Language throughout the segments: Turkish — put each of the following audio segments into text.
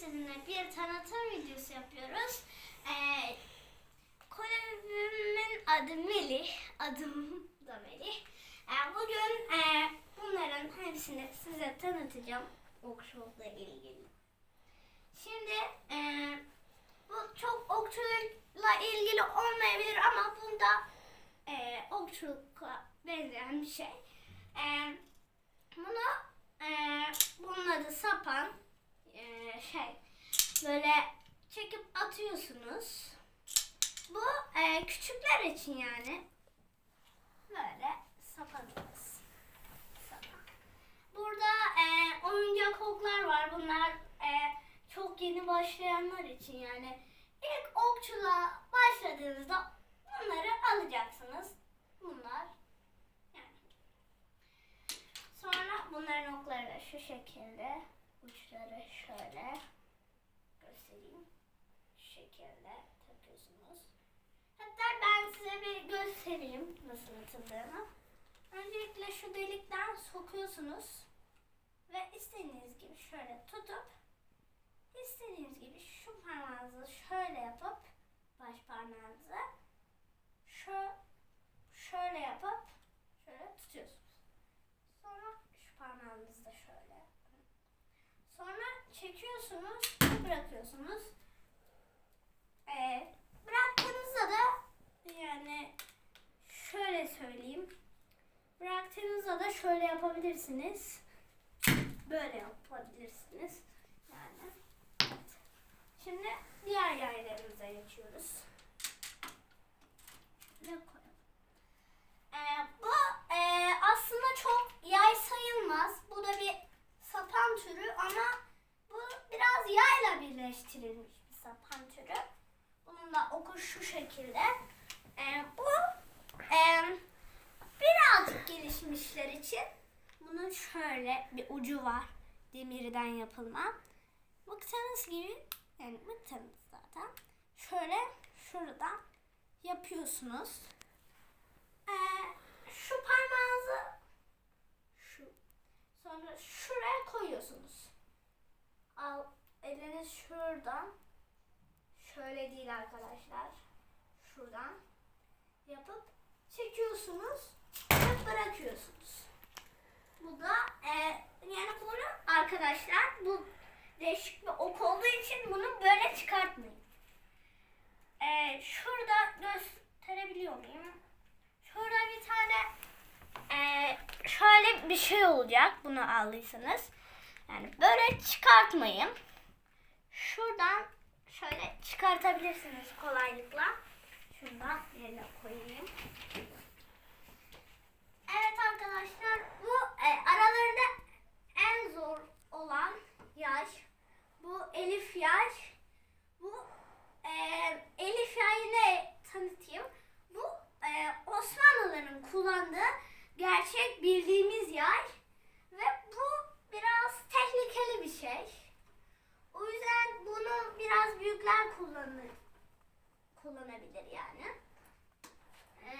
sizinle bir tanıtım videosu yapıyoruz. Ee, kulübümün adı Melih, adım da Melih. Ee, bugün e, bunların hepsini size tanıtacağım okçulukla ilgili. Şimdi e, bu çok okçulukla ilgili olmayabilir ama bunda e, okçulukla benzeyen bir şey. E, bunu e, bunun adı sapan e, şey böyle çekip atıyorsunuz. Bu e, küçükler için yani böyle sapanımız. Sapan. Burada e, oyuncak oklar var. Bunlar e, çok yeni başlayanlar için yani ilk okçuluğa başladığınızda bunları alacaksınız. Bunlar yani. Sonra bunların okları şu şekilde. Uçları şöyle göstereyim. Şu şekilde takıyorsunuz. Hatta ben size bir göstereyim nasıl atıldığını. Öncelikle şu delikten sokuyorsunuz ve istediğiniz gibi şöyle tutup istediğiniz gibi şu parmağınızı şöyle yapıp baş parmağınızı şu şöyle yapıp şöyle tutuyorsunuz. Sonra şu parmağınızı da şöyle. Sonra çekiyorsunuz bırakıyorsunuz. Ee, bıraktığınızda da yani şöyle söyleyeyim. Bıraktığınızda da şöyle yapabilirsiniz. Böyle yapabilirsiniz. Yani. Evet. Şimdi diğer yaylarımıza geçiyoruz. Şöyle koyalım. Ee, bu e, aslında çok yay sayılmaz. Bu da bir sapan türü ama bu biraz yayla birleştirilmiş bir sapan türü. Bunun da oku şu şekilde. Ee, bu e, birazcık gelişmişler için bunun şöyle bir ucu var. Demirden yapılma. Mıknatıs gibi yani mıknatıs zaten. Şöyle şuradan yapıyorsunuz. Ee, şu parmağınızı şu sonra şuraya koyuyorsunuz. Al eliniz şuradan şöyle değil arkadaşlar. Şuradan yapıp çekiyorsunuz ve bırakıyorsunuz. Bu da e, yani bunu arkadaşlar bu değişik bir ok olduğu için bunu böyle çıkartmayın. E, şurada gösterebiliyor muyum? Şurada bir tane e, şöyle bir şey olacak bunu aldıysanız. Yani böyle çıkartmayın. Şuradan şöyle çıkartabilirsiniz kolaylıkla. Şuradan yerine koyayım. Evet arkadaşlar bu e, aralarında en zor olan yaş. Bu Elif yaş. Bu e, Elif yayı ne tanıtayım. Bu e, Osmanlıların kullandığı gerçek bildiğimiz yay. Ve bu biraz tehlikeli bir şey. O yüzden bunu biraz büyükler kullanır, kullanabilir yani. Ee,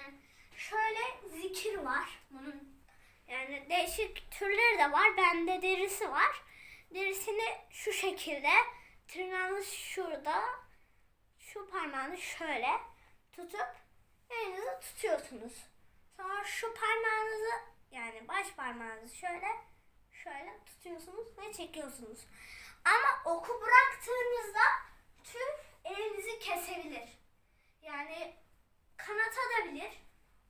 şöyle zikir var. Bunun yani değişik türleri de var. Bende derisi var. Derisini şu şekilde tırnağınız şurada şu parmağını şöyle tutup elinizi tutuyorsunuz. Sonra şu parmağınızı yani baş parmağınızı şöyle şöyle tutuyorsunuz ve çekiyorsunuz. Ama oku bıraktığınızda tüm elinizi kesebilir. Yani kanatabilir.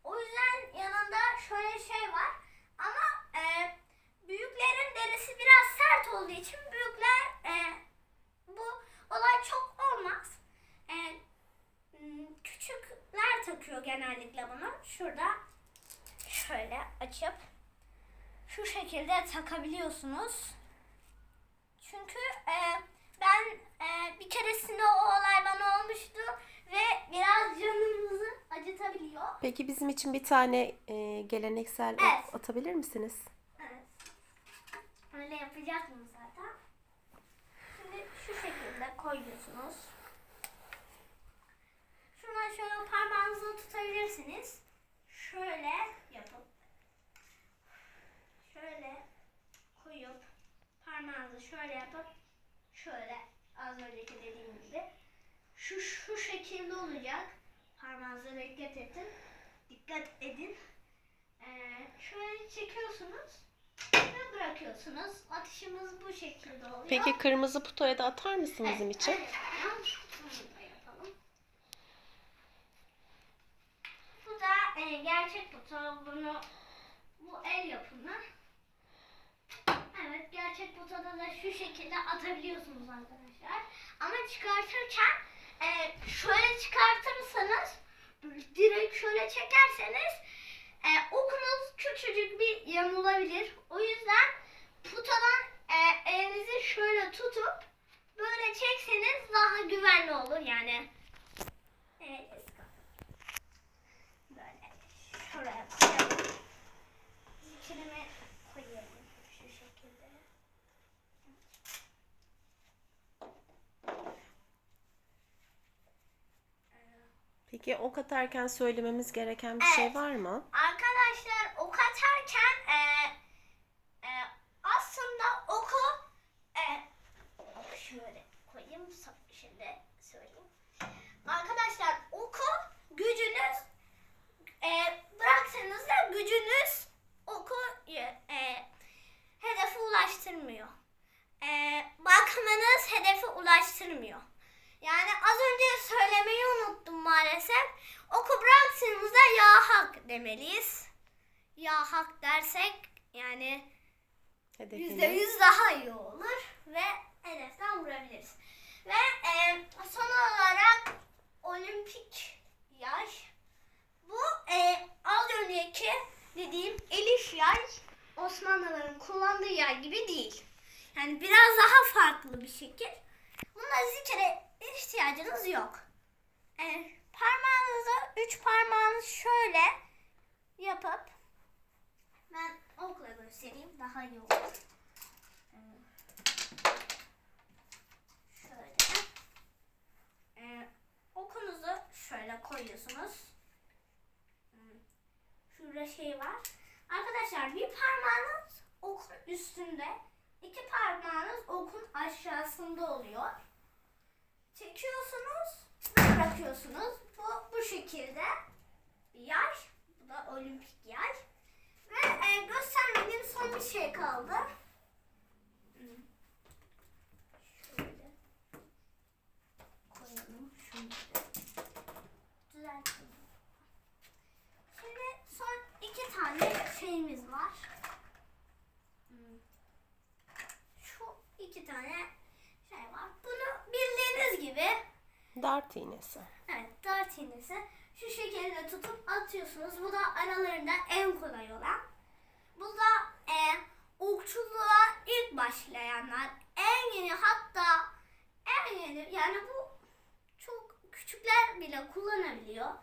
O yüzden yanında şöyle şey var. Ama e, büyüklerin derisi biraz sert olduğu için büyükler e, bu olay çok olmaz. E, küçükler takıyor genellikle bunu. Şurada şöyle açıp şu şekilde takabiliyorsunuz. Çünkü e, ben e, bir keresinde o olay bana olmuştu ve biraz canımızı acıtabiliyor. Peki bizim için bir tane e, geleneksel ok Evet. atabilir misiniz? Evet. Öyle yapacaktım zaten. Şimdi şu şekilde koyuyorsunuz. Şuna şöyle parmağınızı tutabilirsiniz. Şöyle yapıp şöyle koyup parmağınızı şöyle yapıp şöyle az önceki dediğim gibi. Şu şu şekilde olacak. Parmağınıza dikkat edin. Dikkat edin. Ee, şöyle çekiyorsunuz ve bırakıyorsunuz. Atışımız bu şekilde oluyor. Peki kırmızı putoya da atar mısın bizim Evet, için? evet, tamam. Bunu da yapalım. Bu da e, gerçek buton. Bunu bu el yapımı. Evet gerçek butonda da şu şekilde atabiliyorsunuz arkadaşlar. Ama çıkartırken e, şöyle çıkartırsanız direkt şöyle çekerseniz e, okunuz küçücük bir yamulabilir. O yüzden putadan e, elinizi şöyle tutup böyle çekseniz daha güvenli olur yani. Evet. Böyle şuraya koyalım. Zincirimi koyalım şu şekilde. Peki ok atarken söylememiz gereken bir şey Evet. var mı? Arkadaşlar ok atarken e, e, aslında oku e, şöyle koyayım şimdi söyleyeyim. Arkadaşlar oku gücünüz e, bıraksanız da gücünüz oku e, hedefe ulaştırmıyor. E, bakmanız hedefe ulaştırmıyor. Yani az önce söylemeyi unuttum maalesef. Oku bıraktığımızda ya hak demeliyiz. Ya hak dersek yani yüzde yüz daha iyi olur ve hedeften vurabiliriz. Ve e, son olarak olimpik yaş. Bu e, az önceki dediğim Elif yay Osmanlıların kullandığı yay gibi değil. Yani biraz daha farklı bir şekil. Buna zikre ihtiyacınız yok. E, parmağınızı, üç parmağınızı şöyle yapıp ben okla göstereyim daha iyi olur. Şöyle. Ee, okunuzu şöyle koyuyorsunuz. Şurada şey var. Arkadaşlar bir parmağınız okun üstünde, iki parmağınız okun aşağısında oluyor. Çekiyorsunuz ve bırakıyorsunuz. Bu bu şekilde bir yay. Bu da olimpik yay. Ve e, göstermediğim son bir şey kaldı. Şöyle koyalım. Şunu düzeltelim. Şimdi son iki tane şeyimiz var. Hmm. Şu iki tane şey var. Bunu bildiğiniz gibi Dart iğnesi. Evet, dart iğnesi. Şu şekilde tutup atıyorsunuz. Bu da aralarında en kolay olan. Bu da e, okçuluğa ilk başlayanlar. En yeni hatta en yeni yani bu çok küçükler bile kullanabiliyor.